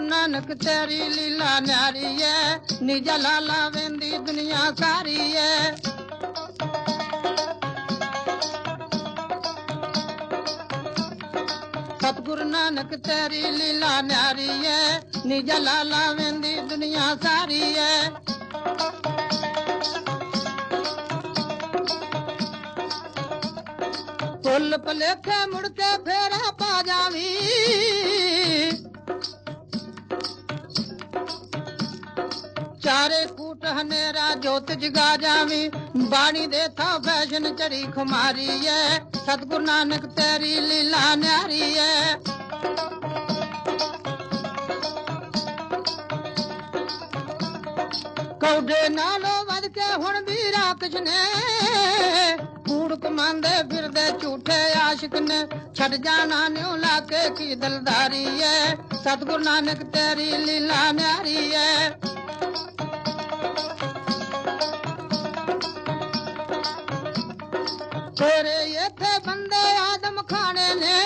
ਨਾਨਕ ਤੇਰੀ ਲੀਲਾ ਨਿਆਰੀ ਏ, ਨਿਜ ਲਾਲਾ ਵੇਂਦੀ ਦੁਨੀਆ ਸਾਰੀ ਏ। ਸਤਿਗੁਰੂ ਨਾਨਕ ਤੇਰੀ ਲੀਲਾ ਨਿਆਰੀ ਏ, ਨਿਜ ਲਾਲਾ ਵੇਂਦੀ ਦੁਨੀਆ ਸਾਰੀ ਏ। ਫੁੱਲ ਭਲੇਖੇ ਮੁੜ ਕੇ ਫੇਰਾ ਪਾ ਜਾਵੇ। ਚਾਰੇ ਕੂਟ ਹਨੇਰਾ ਜੋਤ ਜਗਾ ਜਾਵੀ। ਬਾਣੀ ਦੇ ਥਾਂ ਫੈਸ਼ਨ ਚੜੀ ਖੁਮਾਰੀ ਏ ਸਤਿਗੁਰੂ ਨਾਨਕ ਤੇਰੀ ਲੀਲਾ ਨਿਆਰੀ ਏ ਕੌਡੇ ਨਾਲੋਂ ਵੱਧ ਕੇ ਹੁਣ ਵੀ ਰਾਖਸ਼ ਨੇ ਕੂੜ ਕਮਾਂਦੇ ਫਿਰਦੇ ਝੂਠੇ ਆਸ਼ਿਕ ਨੇ। ਛੱਡ ਜਾਣਾ ਨਿਉ ਲਾ ਕੇ ਕੀ ਦਿਲਦਾਰੀ ਏ ਸਤਿਗੁਰੂ ਨਾਨਕ ਤੇਰੀ ਲੀਲਾ ਨਿਆਰੀ ਏ ਤੇਰੇ ਇੱਥੇ ਬੰਦੇ ਆਦਮ ਖਾਣੇ ਨੇ।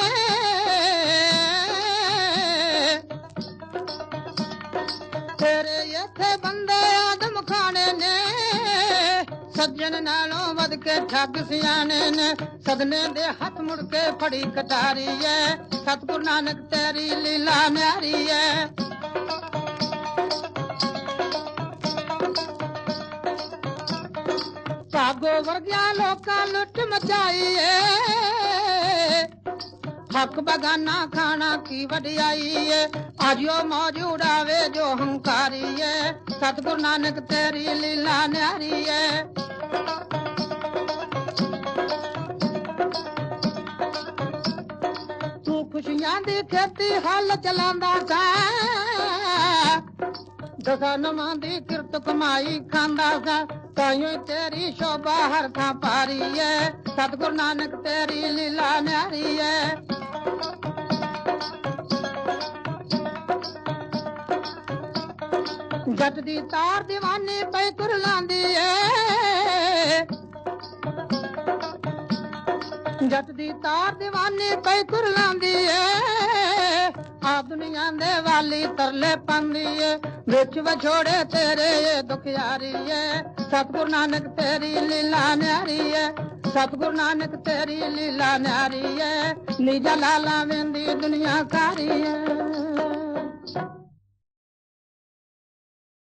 ਤੇਰੇ ਇੱਥੇ ਬੰਦੇ ਆਦਮ ਖਾਣੇ ਨੇ। ਸੱਜਣ ਨਾਲੋਂ ਵੱਧ ਕੇ ਠੱਗ ਸਿਆਣੇ ਨੇ। ਸਦਨੇ ਦੇ ਹੱਥ ਮੁੜ ਕੇ ਫੜੀ ਕਟਾਰੀ ਏ ਸਤਿਗੁਰੂ ਨਾਨਕ ਤੇਰੀ ਲੀਲਾ ਨਿਆਰੀ ਏ ਭਾਗੋ ਵਰਗਿਆਂ ਲੋਕਾਂ ਲੁੱਟ ਮਚਾਈ ਏ ਹੱਕ ਬਗਾਨਾ ਖਾਣਾ ਕੀ ਵਡਿਆਈ ਏ ਆਜੋ ਮੌਜ ਉਡਾਵੇ ਜੋ ਹੰਕਾਰੀ ਏ ਸਤਿਗੁਰੂ ਨਾਨਕ ਤੇਰੀ ਲੀਲਾ ਨਿਆਰੀ ਏ ਤੂੰ ਖੁਸ਼ੀਆਂ ਦੀ ਖੇਤੀ ਹੱਲ ਚਲਾਉਂਦਾ ਸਾ ਦਸਾਂ ਨਵਾਂ ਦੀ ਕਿਰਤ ਕਮਾਈ ਖਾਂਦਾ ਸਾ ਤਾਈਓ ਤੇਰੀ ਸ਼ੋਭਾ ਹਰ ਥਾਂ ਪਾਰੀ ਏ ਸਤਗੁਰ ਨਾਨਕ ਤੇਰੀ ਲੀਲਾ ਨਿਆਰੀ ਐ। ਜਦ ਦੀ ਤਾਰ دیਵਾਨੇ ਪੈ ਤੁਰ ਲਾਂਦੀ ਏ ਜਦ ਦੀ ਤਾਰ دیਵਾਨੇ ਪੈ ਤੁਰ ਲਾਂਦੀ ਏ ਆਦਮੀਆਂ ਦੇ ਵਾਲੀ ਤਰਲੇ ਪੰਦੀ ਏ ਵਿੱਚ ਵਿਛੋੜੇ ਤੇਰੇ ਏ ਦੁਖਿਆਰੀ ਏ। ਸਤਿਗੁਰੂ ਨਾਨਕ ਤੇਰੀ ਲੀਲਾ ਨਿਆਰੀ ਏ। ਸਤਿਗੁਰੂ ਨਾਨਕ ਤੇਰੀ ਲੀਲਾ ਨਿਆਰੀ ਏ। ਨਿਜ ਲਾਲਾ ਵੇਂਦੀ ਦੁਨੀਆ ਸਾਰੀ